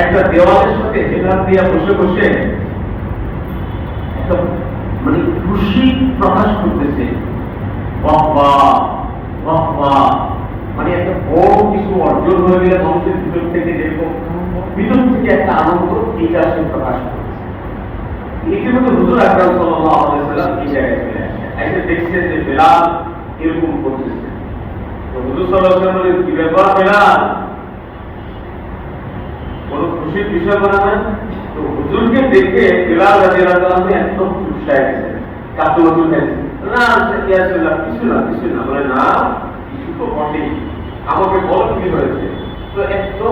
একটা দেওয়ালের সাথে হেলান দিয়া বসে বসে একটা মানে খুশি প্রকাশ করতেছে। মানে একটা বড় কিছু অর্জন হয়ে গেলে মানুষের ভিতর থেকে যেরকম ভিতর থেকে একটা আনন্দ এইটা সে প্রকাশ ইতিমধ্যে হুজুর আকরাম সাল্লাল্লাহু আলাইহি সাল্লাম এই জায়গায় চলে আসে। এসে দেখছেন যে বেলাল এরকম করতেছে। তো হুজুর সাল্লাম কি ব্যাপার বেলাল? খুশির বিষয় তো হুজুরকে দেখে বেলাল কাতু হুজুর না কিছু না কিছু না। বলে, না, কিছু তো আমাকে বলো কি হয়েছে? তো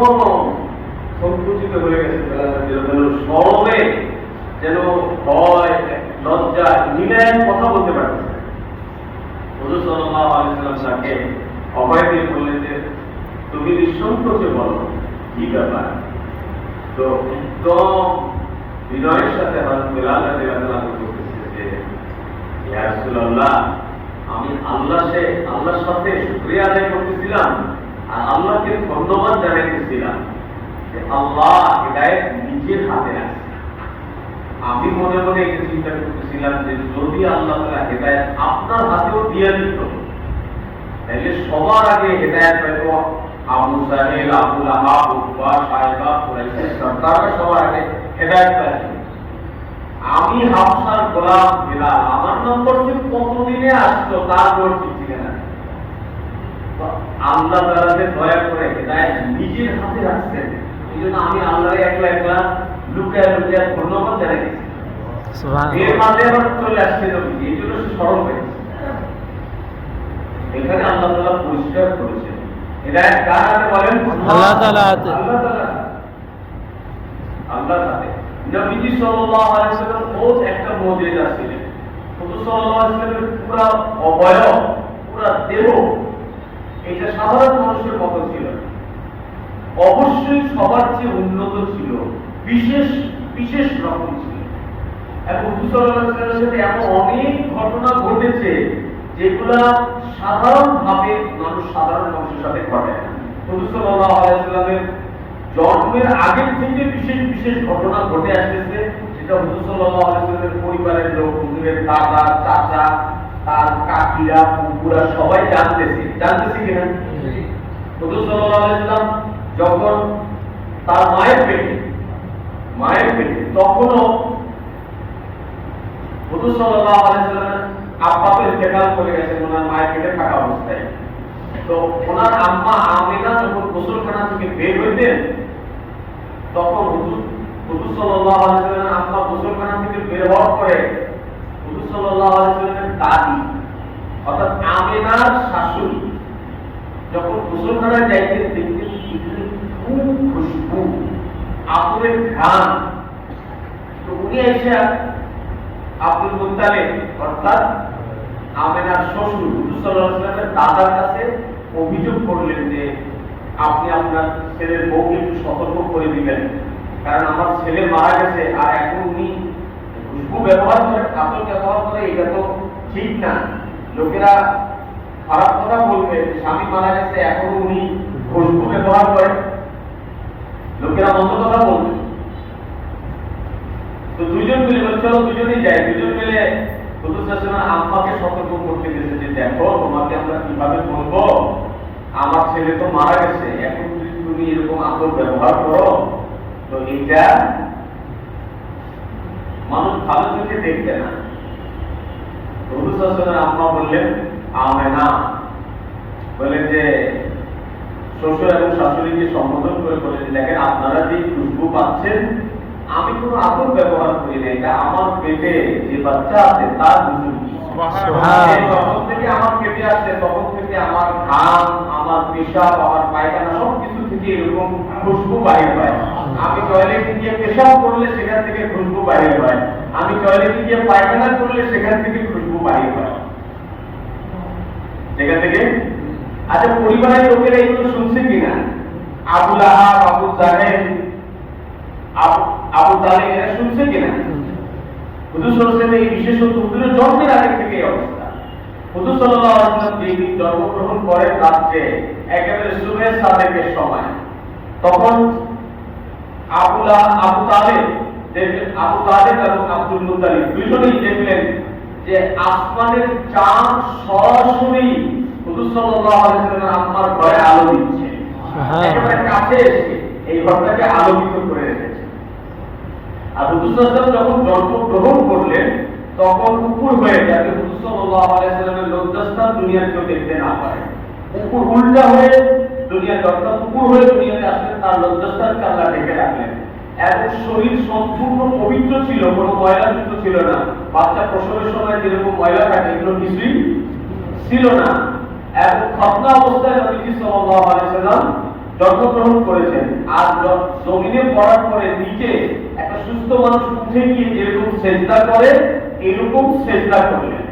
সংকুচিত হয়ে গেছে বেলাল আনহু। সরবে যেন ভয়, লজ্জা মিলায় কথা বলতে পারছে না। হুজুর সাল্লাল্লাহু আলাইহি সাল্লাম তাকে অভয় দিয়ে বললেন যে, তুমি নিঃসংকোচে বলো, কি ব্যাপার? তো একদম বিনয়ের সাথে আমি আল্লাহ আল্লাহর সাথে শুকরিয়া আদায় করতেছিলাম আর আল্লাহকে ধন্যবাদ জানাইতেছিলাম যে আল্লাহ হিদায়াত নিজের হাতে আছে আমি মনে মনে এটা চিন্তা করতেছিলাম যে যদি আল্লাহ তাআলা হেদায়েত আপনার হাতেও দিয়ে দিত, তাহলে সবার আগে হেদায়েত হয়তো আবু সাহেল সাহেবা কুরাইশের সর্দাররা সবার আগে হেদায়েত আমি হাফসার গোলাম আমার নম্বর যে কতদিনে আসলো তার কোনো ঠিক ঠিকানা আল্লাহ দয়া করে হেদায়েত নিজের হাতে রাখছেন। এই জন্য আমি আল্লাহর একলা একলা লুকায় লুকায় ধন্যবাদ জানাই এর মাঝে আবার চলে আসছে এই জন্য সে স্মরণ হয়েছে এখানে আল্লাহ পরিষ্কার করেছেন আল্লাহ তাআলার হাতে। আল্লাহ হাতে। নবীজি সাল্লাল্লাহু আলাইহি সাল্লাম বহুত একটা মুজিজা ছিলেন। হুজুর সাল্লাল্লাহু আলাইহি সাল্লামের পুরা অবয়ব পুরা দেহ এটা সাধারণ মানুষের মতো ছিল। অবশ্যই সবার চেয়ে উন্নত ছিল। বিশেষ বিশেষ রকম ছিল। এবং হুজুর সাল্লাল্লাহু আলাইহি সাল্লামের সাথে এমন অনেক ঘটনা ঘটেছে যেগুলা সাধারণভাবে মানুষ সাধারণ মানুষের সাথে ঘটে না। হুজুর সাল্লাল্লাহু আলাইহি সাল্লামের জন্মের আগের থেকে বিশেষ বিশেষ ঘটনা ঘটে আসতেছে যেটা হুজুর সাল্লাল্লাহু আলাইহি সাল্লামের পরিবারের লোক হুজুরের দাদা চাচা তার কাকিরা ফুপুরা সবাই জানতেছে। জানতেছে কিনা হুজুর সাল্লাল্লাহু আলাইহি সাল্লাম যখন তার মায়ের পেটে মায়ের পেটে তখনও হুজুর সাল্লাল্লাহু আলাইহি সাল্লামের আব্বা তো ইন্তেকাল করে গেছেন ওনার মায়ের পেটে থাকা অবস্থায়। তো ওনার আম্মা আমিনা যখন গোসলখানা থেকে বের হইতেন, তখন হুজুর হুজুর আম্মা গোসলখানা থেকে বের হওয়ার পরে হুজুর সাল্লাল্লাহু আলাইহি সাল্লামের দাদি, অর্থাৎ আমিনার শাশুড়ি, যখন গোসলখানায় যাইতেন, দেখতেন খুব খুশবু, আতরের ঘ্রাণ। তো উনি এসে আব্দুল মুত্তালিব, অর্থাৎ আমেনার শ্বশুর হুজুর সাল্লাল্লাহু আলাইহি ওয়াসাল্লামের দাদার কাছে অভিযোগ করলেন যে আপনি আপনার ছেলের বউকে একটু সতর্ক করে দিবেন। কারণ আমার ছেলে মারা গেছে আর এখন উনি খুশবু ব্যবহার করে, কাতর ব্যবহার করে, এটা তো ঠিক না। লোকেরা খারাপ কথা বলবে স্বামী মারা গেছে, এখন উনি খুশবু ব্যবহার করেন লোকেরা মন্দ কথা বলবে। তো দুজন মিলে, চলো দুজনেই যাই দুজন মিলে আম্মাকে সতর্ক করতে গেছে যে দেখো, তোমাকে আমরা কীভাবে বলব? আমার ছেলে তো মারা গেছে, এখন যদি তুমি এরকম আতর ব্যবহার করো, তো এটা মানুষ ভালো চোখে দেখবে না। হুজুর আম্মা বললেন আমে না বলেন যে শ্বশুর এবং শাশুড়িকে সম্বোধন করে বলেন, দেখেন আপনারা যে খুশবু পাচ্ছেন আমি কোনো আতর ব্যবহার করি না এটা আমার পেটে যে বাচ্চা আছে তার যখন থেকে আমার পেটে আসছে তখন থেকে আমার ঘাম আমার পেশাব আমার পায়খানা সব কিছু থেকে এরকম খুশবু বাইরে আমি টয়লেটে গিয়ে পেশাব করলে সেখান থেকে খুশবু বাইরে হয়। আমি টয়লেটে গিয়ে পায়খানা করলে সেখান থেকে খুশবু বাইরে সেখান থেকে? আচ্ছা পরিবারের লোকেরা এগুলো শুনছে কিনা? আবুল আহাব আবু জাহেদ আবু আবু তালেব এরা শুনছে কিনা? হুজুর সাল্লাল্লাহু এই বিশেষত হুজুরের জন্মের আগে থেকে অবস্থা। হুজুর সাল্লাল্লাহু আলাইহি ওয়াসাল্লাম যেদিন জন্মগ্রহণ করেন রাত্রে একেবারে সুবহে সাদেকের সময় তখন আবুলা আবু তালেব আবু তালেব এবং আব্দুল মুতালিব দুজনেই দেখলেন যে আসমানের চাঁদ সরাসরি হুজুর সাল্লাল্লাহু আলাইহি ওয়াসাল্লামের আম্মার ঘরে আলো দিচ্ছে। একেবারে কাছে এসে এই ঘরটাকে আলোকিত করে রেখেছে। আর ওয়াসাল্লাম যখন জন্মগ্রহণ করলেন, তখন উপর হয়ে হুজুর সাল্লাল্লাহু লজ্জাস্থান দুনিয়ার কেউ দেখতে না পারে উপর উল্টা হয়ে দুনিয়াতে অর্থাৎ উপর হয়ে দুনিয়াতে আসলেন তার লজ্জাস্থানকে আল্লাহ ঢেকে রাখলেন। এবং শরীর সম্পূর্ণ পবিত্র ছিল, কোনো ময়লা যুক্ত ছিল না। বাচ্চা প্রসবের সময় যেরকম ময়লা থাকে, এগুলো কিছুই ছিল না। এবং খতনা অবস্থায় নবীজি সাল্লাল্লাহু আলাইহি সাল্লাম জন্মগ্রহণ করেছেন আর জমিনে পড়ার পরে নিচে একটা সুস্থ মানুষ উঠে গিয়ে যেরকম চেষ্টা করে, এরকম চেষ্টা করলেন।